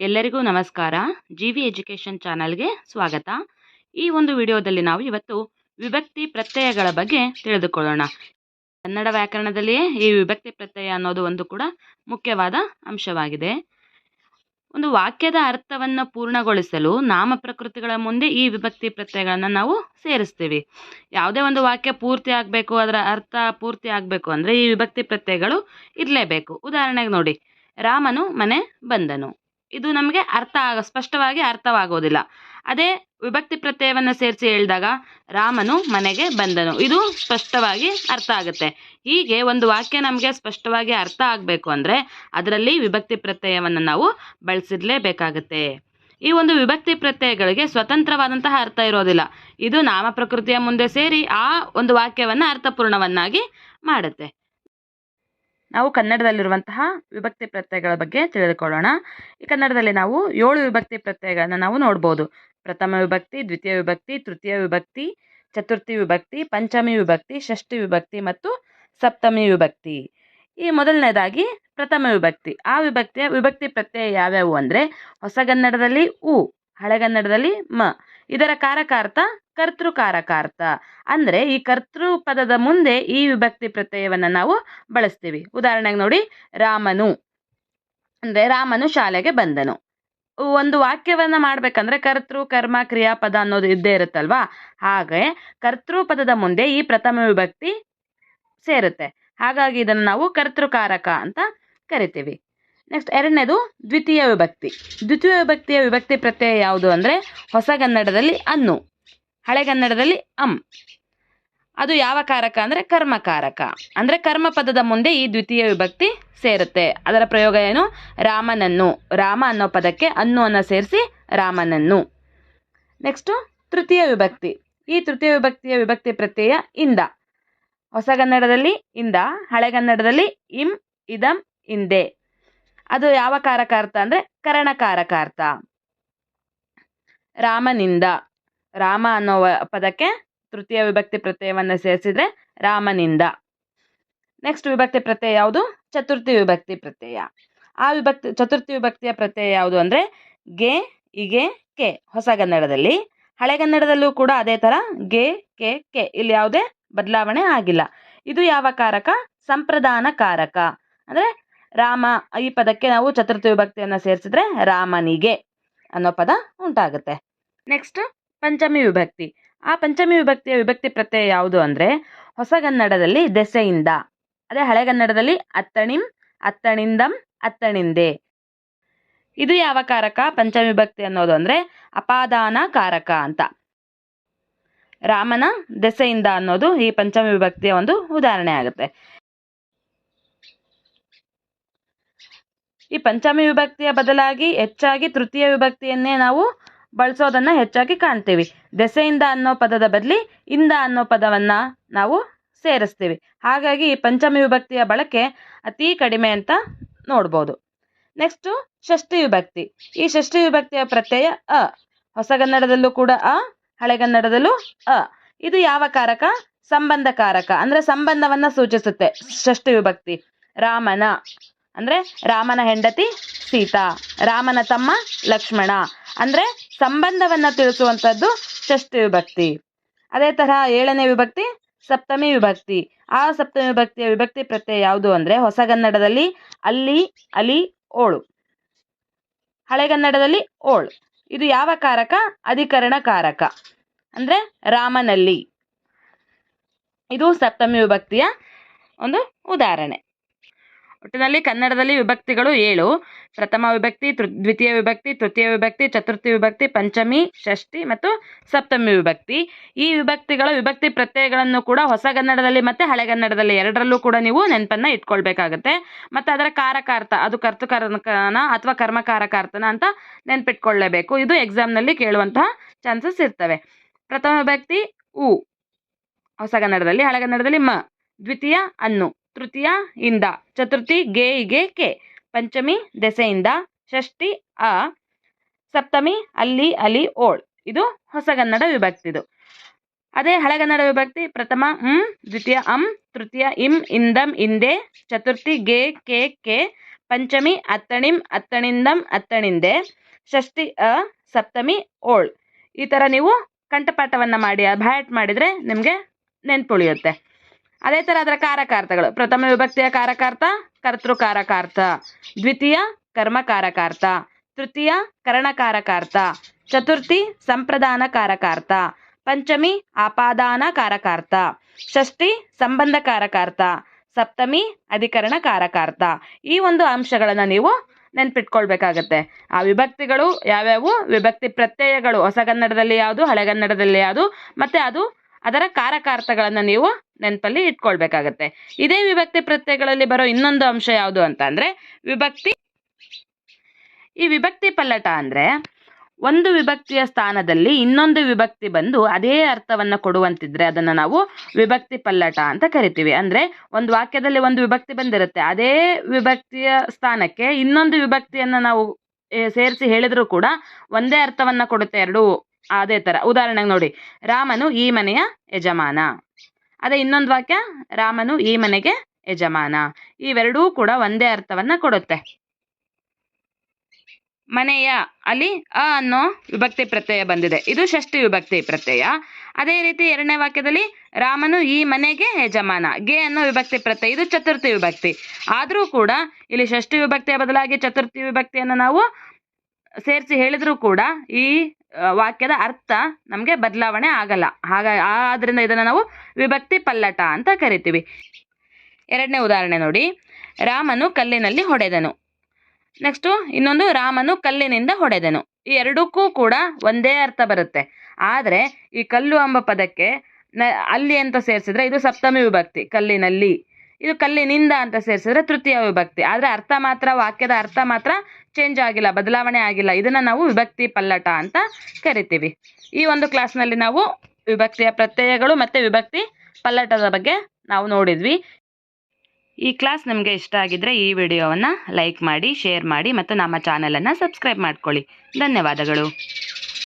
ಎಲ್ಲರಿಗೂ ನಮಸ್ಕಾರ. G V education ಚಾನಲ್ಗೆ ಸ್ವಾಗತ. ಈ ಒಂದು ವಿಡಿಯೋದಲ್ಲಿ ನಾವು ಇವತ್ತು ವಿಭಕ್ತಿ ಪ್ರತ್ಯಯಗಳ ಬಗ್ಗೆ ತಿಳಿದುಕೊಳ್ಳೋಣ. ಕನ್ನಡ ವ್ಯಾಕರಣದಲ್ಲಿಯೇ ಈ ವಿಭಕ್ತಿ ಪ್ರತ್ಯಯ ಅನ್ನೋದು ಒಂದು ಕೂಡ ಮುಖ್ಯವಾದ ಅಂಶವಾಗಿದೆ. ಒಂದು ವಾಕ್ಯದ ಅರ್ಥವನ್ನು ಪೂರ್ಣಗೊಳಿಸಲು ನಾಮ ಪ್ರಕೃತಿಗಳ ಮುಂದೆ ಈ ವಿಭಕ್ತಿ ಪ್ರತ್ಯಯಗಳನ್ನು ನಾವು ಸೇರಿಸ್ತೀವಿ. ಯಾವುದೇ ಒಂದು ವಾಕ್ಯ ಪೂರ್ತಿ ಆಗಬೇಕು, ಅದರ ಅರ್ಥ ಪೂರ್ತಿ ಆಗಬೇಕು ಅಂದರೆ ಈ ವಿಭಕ್ತಿ ಪ್ರತ್ಯಯಗಳು ಇರಲೇಬೇಕು. ಉದಾಹರಣೆಗೆ ನೋಡಿ, ರಾಮನು ಮನೆ ಬಂದನು. ಇದು ನಮಗೆ ಅರ್ಥ ಆಗ, ಸ್ಪಷ್ಟವಾಗಿ ಅರ್ಥವಾಗೋದಿಲ್ಲ. ಅದೇ ವಿಭಕ್ತಿ ಪ್ರತ್ಯಯವನ್ನು ಸೇರಿಸಿ ಹೇಳಿದಾಗ, ರಾಮನು ಮನೆಗೆ ಬಂದನು. ಇದು ಸ್ಪಷ್ಟವಾಗಿ ಅರ್ಥ ಆಗುತ್ತೆ. ಹೀಗೆ ಒಂದು ವಾಕ್ಯ ನಮಗೆ ಸ್ಪಷ್ಟವಾಗಿ ಅರ್ಥ ಆಗಬೇಕು ಅಂದರೆ, ಅದರಲ್ಲಿ ವಿಭಕ್ತಿ ಪ್ರತ್ಯಯವನ್ನು ನಾವು ಬಳಸಿರಲೇಬೇಕಾಗುತ್ತೆ. ಈ ಒಂದು ವಿಭಕ್ತಿ ಪ್ರತ್ಯಯಗಳಿಗೆ ಸ್ವತಂತ್ರವಾದಂತಹ ಅರ್ಥ ಇರೋದಿಲ್ಲ. ಇದು ನಾಮ ಪ್ರಕೃತಿಯ ಮುಂದೆ ಸೇರಿ ಆ ಒಂದು ವಾಕ್ಯವನ್ನು ಅರ್ಥಪೂರ್ಣವನ್ನಾಗಿ ಮಾಡುತ್ತೆ. ನಾವು ಕನ್ನಡದಲ್ಲಿರುವಂತಹ ವಿಭಕ್ತಿ ಪ್ರತ್ಯಯಗಳ ಬಗ್ಗೆ ತಿಳಿದುಕೊಳ್ಳೋಣ. ಈ ಕನ್ನಡದಲ್ಲಿ ನಾವು ಏಳು ವಿಭಕ್ತಿ ಪ್ರತ್ಯಯಗಳನ್ನು ನಾವು ನೋಡ್ಬೋದು. ಪ್ರಥಮ ವಿಭಕ್ತಿ, ದ್ವಿತೀಯ ವಿಭಕ್ತಿ, ತೃತೀಯ ವಿಭಕ್ತಿ, ಚತುರ್ಥಿ ವಿಭಕ್ತಿ, ಪಂಚಮಿ ವಿಭಕ್ತಿ, ಷಷ್ಠಿ ವಿಭಕ್ತಿ ಮತ್ತು ಸಪ್ತಮಿ ವಿಭಕ್ತಿ. ಈ ಮೊದಲನೇದಾಗಿ ಪ್ರಥಮ ವಿಭಕ್ತಿ. ಆ ವಿಭಕ್ತಿಯ, ವಿಭಕ್ತಿ ಪ್ರತ್ಯಯ ಯಾವ್ಯಾವು ಅಂದರೆ ಹೊಸಗನ್ನಡದಲ್ಲಿ ಉ ಹಳೆಗನ್ನಡದಲ್ಲಿ ಮ. ಇದರ ಕಾರಕಾರ್ಥ ಕರ್ತೃಕಾರಕಾರ್ಥ. ಅಂದರೆ ಈ ಕರ್ತೃ ಪದದ ಮುಂದೆ ಈ ವಿಭಕ್ತಿ ಪ್ರತ್ಯಯವನ್ನು ನಾವು ಬಳಸ್ತೀವಿ. ಉದಾಹರಣೆಗೆ ನೋಡಿ, ರಾಮನು. ಅಂದರೆ ರಾಮನು ಶಾಲೆಗೆ ಬಂದನು. ಒಂದು ವಾಕ್ಯವನ್ನು ಮಾಡಬೇಕಂದ್ರೆ ಕರ್ತೃ, ಕರ್ಮ ಕ್ರಿಯಾಪದ ಅನ್ನೋದು ಇದ್ದೇ ಇರುತ್ತಲ್ವಾ? ಹಾಗೆ ಕರ್ತೃ ಪದದ ಮುಂದೆ ಈ ಪ್ರಥಮ ವಿಭಕ್ತಿ ಸೇರುತ್ತೆ. ಹಾಗಾಗಿ ಇದನ್ನು ನಾವು ಕರ್ತೃಕಾರಕ ಅಂತ ಕರಿತೀವಿ. ನೆಕ್ಸ್ಟ್ ಎರಡನೇದು ದ್ವಿತೀಯ ವಿಭಕ್ತಿ. ದ್ವಿತೀಯ ವಿಭಕ್ತಿಯ ವಿಭಕ್ತಿ ಪ್ರತ್ಯಯ ಯಾವುದು ಅಂದರೆ ಹೊಸಗನ್ನಡದಲ್ಲಿ ಅನ್ನು ಹಳೆಗನ್ನಡದಲ್ಲಿ ಅಂ. ಅದು ಯಾವ ಕಾರಕ ಅಂದರೆ ಕರ್ಮಕಾರಕ ಅಂದರೆ ಕರ್ಮ ಪದದ ಮುಂದೆ ಈ ದ್ವಿತೀಯ ವಿಭಕ್ತಿ ಸೇರುತ್ತೆ. ಅದರ ಪ್ರಯೋಗ ಏನು? ರಾಮನನ್ನು, ರಾಮ ಅನ್ನೋ ಪದಕ್ಕೆ ಅನ್ನು ಅನ್ನು ಸೇರಿಸಿ ರಾಮನನ್ನು. ನೆಕ್ಸ್ಟು ತೃತೀಯ ವಿಭಕ್ತಿ. ಈ ತೃತೀಯ ವಿಭಕ್ತಿಯ ವಿಭಕ್ತಿ ಪ್ರತ್ಯಯ ಇಂದ. ಹೊಸಗನ್ನಡದಲ್ಲಿ ಇಂದ ಹಳೆಗನ್ನಡದಲ್ಲಿ ಇಂ, ಇದಂ, ಇಂದೆ. ಅದು ಯಾವ ಕಾರಕಾರ್ಥ ಅಂದರೆ ಕರಣಕಾರಕಾರ್ಥ ರಾಮನಿಂದ, ರಾಮ ಅನ್ನೋ ಪದಕ್ಕೆ ತೃತೀಯ ವಿಭಕ್ತಿ ಪ್ರತ್ಯಯವನ್ನು ಸೇರಿಸಿದ್ರೆ ರಾಮನಿಂದ. ನೆಕ್ಸ್ಟ್ ವಿಭಕ್ತಿ ಪ್ರತ್ಯಯ ಯಾವುದು? ಚತುರ್ಥಿ ವಿಭಕ್ತಿ ಪ್ರತ್ಯಯ. ಆ ವಿಭಕ್ತಿ, ಚತುರ್ಥಿ ವಿಭಕ್ತಿಯ ಪ್ರತ್ಯಯ ಯಾವುದು ಅಂದರೆ ಗೆ, ಇಗೆ, ಕೆ ಹೊಸಗನ್ನಡದಲ್ಲಿ ಹಳೆಗನ್ನಡದಲ್ಲೂ ಕೂಡ ಅದೇ ಥರ ಗೆ, ಕೆ ಕೆ, ಇಲ್ಲಿ ಯಾವುದೇ ಬದಲಾವಣೆ ಆಗಿಲ್ಲ. ಇದು ಯಾವ ಕಾರಕ? ಸಂಪ್ರದಾನ ಕಾರಕ. ಅಂದರೆ ರಾಮ, ಈ ಪದಕ್ಕೆ ನಾವು ಚತುರ್ಥ ವಿಭಕ್ತಿಯನ್ನು ಸೇರಿಸಿದ್ರೆ ರಾಮನಿಗೆ ಅನ್ನೋ ಪದ ಉಂಟಾಗುತ್ತೆ. ನೆಕ್ಸ್ಟ್ ಪಂಚಮಿ ವಿಭಕ್ತಿ. ಆ ಪಂಚಮಿ ವಿಭಕ್ತಿಯ ವಿಭಕ್ತಿ ಪ್ರತ್ಯಯ ಯಾವುದು ಅಂದರೆ ಹೊಸಗನ್ನಡದಲ್ಲಿ ದೆಸೆಯಿಂದ. ಅದೇ ಹಳೆಗನ್ನಡದಲ್ಲಿ ಅತ್ತಣಿಂ, ಅತ್ತಣಿಂದಂ, ಅತ್ತಣಿಂದೆ. ಇದು ಯಾವ ಕಾರಕ? ಪಂಚಮಿ ವಿಭಕ್ತಿ ಅನ್ನೋದು ಅಂದರೆ ಅಪಾದಾನ ಕಾರಕ ಅಂತ. ರಾಮನ ದೆಸೆಯಿಂದ ಅನ್ನೋದು ಈ ಪಂಚಮಿ ವಿಭಕ್ತಿಯ ಒಂದು ಉದಾಹರಣೆ ಆಗುತ್ತೆ. ಈ ಪಂಚಮಿ ವಿಭಕ್ತಿಯ ಬದಲಾಗಿ ಹೆಚ್ಚಾಗಿ ತೃತೀಯ ವಿಭಕ್ತಿಯನ್ನೇ ನಾವು ಬಳಸೋದನ್ನು ಹೆಚ್ಚಾಗಿ ಕಾಣ್ತೀವಿ. ದೆಸೆಯಿಂದ ಅನ್ನೋ ಪದದ ಬದಲಿ ಇಂದ ಅನ್ನೋ ಪದವನ್ನು ನಾವು ಸೇರಿಸ್ತೀವಿ. ಹಾಗಾಗಿ ಈ ಪಂಚಮಿ ವಿಭಕ್ತಿಯ ಬಳಕೆ ಅತಿ ಕಡಿಮೆ ಅಂತ ನೋಡ್ಬೋದು. ನೆಕ್ಸ್ಟು ಷಷ್ಠಿ ವಿಭಕ್ತಿ. ಈ ಷಷ್ಠಿ ವಿಭಕ್ತಿಯ ಪ್ರತ್ಯಯ ಅ. ಹೊಸಗನ್ನಡದಲ್ಲೂ ಕೂಡ ಅ ಹಳೆಗನ್ನಡದಲ್ಲೂ ಅ. ಇದು ಯಾವ ಕಾರಕ? ಸಂಬಂಧ ಕಾರಕ. ಅಂದ್ರೆ ಸಂಬಂಧವನ್ನ ಸೂಚಿಸುತ್ತೆ ಷಷ್ಠಿ ವಿಭಕ್ತಿ. ರಾಮನ. ಅಂದರೆ ರಾಮನ ಹೆಂಡತಿ ಸೀತಾ, ರಾಮನ ತಮ್ಮ ಲಕ್ಷ್ಮಣ. ಅಂದ್ರೆ ಸಂಬಂಧವನ್ನ ತಿಳಿಸುವಂಥದ್ದು ಷಷ್ಠಿ ವಿಭಕ್ತಿ. ಅದೇ ತರಹ ಏಳನೇ ವಿಭಕ್ತಿ, ಸಪ್ತಮಿ ವಿಭಕ್ತಿ. ಆ ಸಪ್ತಮಿ ವಿಭಕ್ತಿಯ ವಿಭಕ್ತಿ ಪ್ರತ್ಯಯ ಯಾವುದು ಅಂದ್ರೆ ಹೊಸಗನ್ನಡದಲ್ಲಿ ಅಲ್ಲಿ, ಅಲಿ, ಓಳು. ಹಳೆಗನ್ನಡದಲ್ಲಿ ಓಳು. ಇದು ಯಾವ ಕಾರಕ? ಅಧಿಕರಣ ಕಾರಕ. ಅಂದ್ರೆ ರಾಮನಲ್ಲಿ. ಇದು ಸಪ್ತಮಿ ವಿಭಕ್ತಿಯ ಒಂದು ಉದಾಹರಣೆ. ಒಟ್ಟಿನಲ್ಲಿ ಕನ್ನಡದಲ್ಲಿ ವಿಭಕ್ತಿಗಳು ಏಳು. ಪ್ರಥಮ ವಿಭಕ್ತಿ, ತೃ, ದ್ವಿತೀಯ ವಿಭಕ್ತಿ, ತೃತೀಯ ವಿಭಕ್ತಿ, ಚತುರ್ಥಿ ವಿಭಕ್ತಿ, ಪಂಚಮಿ, ಷಷ್ಠಿ ಮತ್ತು ಸಪ್ತಮಿ ವಿಭಕ್ತಿ. ಈ ವಿಭಕ್ತಿಗಳ ವಿಭಕ್ತಿ ಪ್ರತ್ಯಯಗಳನ್ನು ಕೂಡ ಹೊಸಗನ್ನಡದಲ್ಲಿ ಮತ್ತು ಹಳೆಗನ್ನಡದಲ್ಲಿ ಎರಡರಲ್ಲೂ ಕೂಡ ನೀವು ನೆನಪನ್ನು ಇಟ್ಕೊಳ್ಬೇಕಾಗತ್ತೆ. ಮತ್ತು ಅದರ ಕಾರಕಾರ್ಥ, ಅದು ಕರ್ತುಕಾರಕನ ಅಥವಾ ಕರ್ಮಕಾರಕಾರ್ಥನ ಅಂತ ನೆನ್ಪಿಟ್ಕೊಳ್ಳೇಬೇಕು. ಇದು ಎಕ್ಸಾಮ್ನಲ್ಲಿ ಕೇಳುವಂತಹ ಚಾನ್ಸಸ್ ಇರ್ತವೆ. ಪ್ರಥಮ ವಿಭಕ್ತಿ, ಉ. ಹೊಸಗನ್ನಡದಲ್ಲಿ ಹಳೆಗನ್ನಡದಲ್ಲಿ ಮ. ದ್ವಿತೀಯ, ಅನ್ನು. ತೃತೀಯ ಇಂದ. ಚತುರ್ಥಿ ಗೆ ಇಗೆ ಕೆ. ಪಂಚಮಿ ದೆಸೆಯಿಂದ. ಷಷ್ಠಿ ಅ. ಸಪ್ತಮಿ ಅಲ್ಲಿ ಅಲಿ ಓಳ್. ಇದು ಹೊಸಗನ್ನಡ ವಿಭಕ್ತಿದು ಅದೇ ಹಳೆಗನ್ನಡ ವಿಭಕ್ತಿ ಪ್ರಥಮ ಉಂ ದ್ವಿತೀಯ ಅಂ, ತೃತೀಯ ಇಂ, ಇಂದಂ, ಇಂದೆ. ಚತುರ್ಥಿ ಗೆ ಕೆ ಕೆ. ಪಂಚಮಿ ಅತ್ತಣಿಂ, ಅತ್ತಣಿಂದಂ, ಅತ್ತಣಿಂದೆ. ಷಷ್ಠಿ ಅ, ಸಪ್ತಮಿ ಓಳ್. ಈ ಥರ ನೀವು ಕಂಠಪಾಠವನ್ನು ಮಾಡಿ ಅಭ್ಯಾಸ ಮಾಡಿದರೆ ನಿಮಗೆ ನೆನ್ಪುಳಿಯುತ್ತೆ. ಅದೇ ಥರ ಅದರ ಕಾರಕಾರ್ಥಗಳು. ಪ್ರಥಮ ವಿಭಕ್ತಿಯ ಕಾರಕಾರ್ಥ, ಕರ್ತೃಕಾರಕಾರ್ಥ. ದ್ವಿತೀಯ, ಕರ್ಮಕಾರಕಾರ್ಥ. ತೃತೀಯ, ಕರಣಕಾರಕಾರ್ಥ. ಚತುರ್ಥಿ ಸಂಪ್ರದಾನ ಕಾರಕಾರ್ಥ ಪಂಚಮಿ ಆಪಾದಾನ ಕಾರಕಾರ್ಥ ಷಷ್ಠಿ ಸಂಬಂಧ ಕಾರಕಾರ್ಥ ಸಪ್ತಮಿ ಅಧಿಕರಣ ಕಾರಕಾರ್ಥ ಈ ಒಂದು ಅಂಶಗಳನ್ನು ನೀವು ನೆನ್ಪಿಟ್ಕೊಳ್ಬೇಕಾಗತ್ತೆ. ಆ ವಿಭಕ್ತಿಗಳು ಯಾವ್ಯಾವು? ವಿಭಕ್ತಿ ಪ್ರತ್ಯಯಗಳು. ಹೊಸಗನ್ನಡದಲ್ಲಿ ಯಾವುದು? ಹಳೆಗನ್ನಡದಲ್ಲಿ ಯಾವುದು? ಮತ್ತೆ ಅದು ಅದರ ಕಾರಕಾರ್ಥಗಳನ್ನು ನೀವು ನೆನಪಲ್ಲಿ ಇಟ್ಕೊಳ್ಬೇಕಾಗತ್ತೆ. ಇದೇ ವಿಭಕ್ತಿ ಪ್ರತ್ಯಯಗಳಲ್ಲಿ ಬರೋ ಇನ್ನೊಂದು ಅಂಶ ಯಾವುದು ಅಂತ ಅಂದರೆ, ವಿಭಕ್ತಿ, ಈ ವಿಭಕ್ತಿ ಪಲ್ಲಟ ಅಂದ್ರೆ ಒಂದು ವಿಭಕ್ತಿಯ ಸ್ಥಾನದಲ್ಲಿ ಇನ್ನೊಂದು ವಿಭಕ್ತಿ ಬಂದು ಅದೇ ಅರ್ಥವನ್ನ ಕೊಡುವಂತಿದ್ರೆ ಅದನ್ನ ನಾವು ವಿಭಕ್ತಿ ಪಲ್ಲಟ ಅಂತ ಕರಿತೀವಿ. ಅಂದ್ರೆ ಒಂದು ವಾಕ್ಯದಲ್ಲಿ ಒಂದು ವಿಭಕ್ತಿ ಬಂದಿರುತ್ತೆ. ಅದೇ ವಿಭಕ್ತಿಯ ಸ್ಥಾನಕ್ಕೆ ಇನ್ನೊಂದು ವಿಭಕ್ತಿಯನ್ನ ನಾವು ಸೇರಿಸಿ ಹೇಳಿದರೂ ಕೂಡ ಒಂದೇ ಅರ್ಥವನ್ನ ಕೊಡುತ್ತೆ ಎರಡು ಅದೇ ತರ. ಉದಾಹರಣೆಗೆ ನೋಡಿ, ರಾಮನು ಈ ಮನೆಯ ಯಜಮಾನ. ಅದೇ ಇನ್ನೊಂದು ವಾಕ್ಯ, ರಾಮನು ಈ ಮನೆಗೆ ಯಜಮಾನ. ಇವೆರಡೂ ಕೂಡ ಒಂದೇ ಅರ್ಥವನ್ನ ಕೊಡುತ್ತೆ. ಮನೆಯ ಅಲ್ಲಿ ಅ ಅನ್ನೋ ವಿಭಕ್ತಿ ಪ್ರತ್ಯಯ ಬಂದಿದೆ. ಇದು ಷಷ್ಠಿ ವಿಭಕ್ತಿ ಪ್ರತ್ಯಯ. ಅದೇ ರೀತಿ ಎರಡನೇ ವಾಕ್ಯದಲ್ಲಿ, ರಾಮನು ಈ ಮನೆಗೆ ಯಜಮಾನ. ಗೆ ಅನ್ನೋ ವಿಭಕ್ತಿ ಪ್ರತ್ಯಯ, ಇದು ಚತುರ್ಥಿ ವಿಭಕ್ತಿ. ಆದರೂ ಕೂಡ ಇಲ್ಲಿ ಷಷ್ಠಿ ವಿಭಕ್ತಿಯ ಬದಲಾಗಿ ಚತುರ್ಥಿ ವಿಭಕ್ತಿಯನ್ನು ನಾವು ಸೇರಿಸಿ ಹೇಳಿದರೂ ಕೂಡ ಈ ವಾಕ್ಯದ ಅರ್ಥ ನಮಗೆ ಬದಲಾವಣೆ ಆಗಲ್ಲ. ಹಾಗ, ಆದ್ರಿಂದ ಇದನ್ನು ನಾವು ವಿಭಕ್ತಿ ಪಲ್ಲಟ ಅಂತ ಕರಿತೀವಿ. ಎರಡನೇ ಉದಾಹರಣೆ ನೋಡಿ. ರಾಮನು ಕಲ್ಲಿನಲ್ಲಿ ಹೊಡೆದನು. ನೆಕ್ಸ್ಟು ಇನ್ನೊಂದು, ರಾಮನು ಕಲ್ಲಿನಿಂದ ಹೊಡೆದನು. ಈ ಎರಡಕ್ಕೂ ಕೂಡ ಒಂದೇ ಅರ್ಥ ಬರುತ್ತೆ. ಆದರೆ ಈ ಕಲ್ಲು ಎಂಬ ಪದಕ್ಕೆ ನ, ಅಲ್ಲಿ ಅಂತ ಸೇರಿಸಿದ್ರೆ ಇದು ಸಪ್ತಮಿ ವಿಭಕ್ತಿ, ಕಲ್ಲಿನಲ್ಲಿ. ಇದು ಕಲ್ಲಿನಿಂದ ಅಂತ ಸೇರಿಸಿದ್ರೆ ತೃತೀಯ ವಿಭಕ್ತಿ. ಆದರೆ ಅರ್ಥ ಮಾತ್ರ, ವಾಕ್ಯದ ಅರ್ಥ ಮಾತ್ರ ಚೇಂಜ್ ಆಗಿಲ್ಲ, ಬದಲಾವಣೆ ಆಗಿಲ್ಲ. ಇದನ್ನು ನಾವು ವಿಭಕ್ತಿ ಪಲ್ಲಟ ಅಂತ ಕರಿತೀವಿ. ಈ ಒಂದು ಕ್ಲಾಸ್ನಲ್ಲಿ ನಾವು ವಿಭಕ್ತಿಯ ಪ್ರತ್ಯಯಗಳು ಮತ್ತು ವಿಭಕ್ತಿ ಪಲ್ಲಟದ ಬಗ್ಗೆ ನಾವು ನೋಡಿದ್ವಿ. ಈ ಕ್ಲಾಸ್ ನಿಮಗೆ ಇಷ್ಟ ಆಗಿದ್ರೆ ಈ ವಿಡಿಯೋವನ್ನು ಲೈಕ್ ಮಾಡಿ ಶೇರ್ ಮಾಡಿ ಮತ್ತು ನಮ್ಮ ಚಾನಲನ್ನು ಸಬ್ಸ್ಕ್ರೈಬ್ ಮಾಡ್ಕೊಳ್ಳಿ. ಧನ್ಯವಾದಗಳು.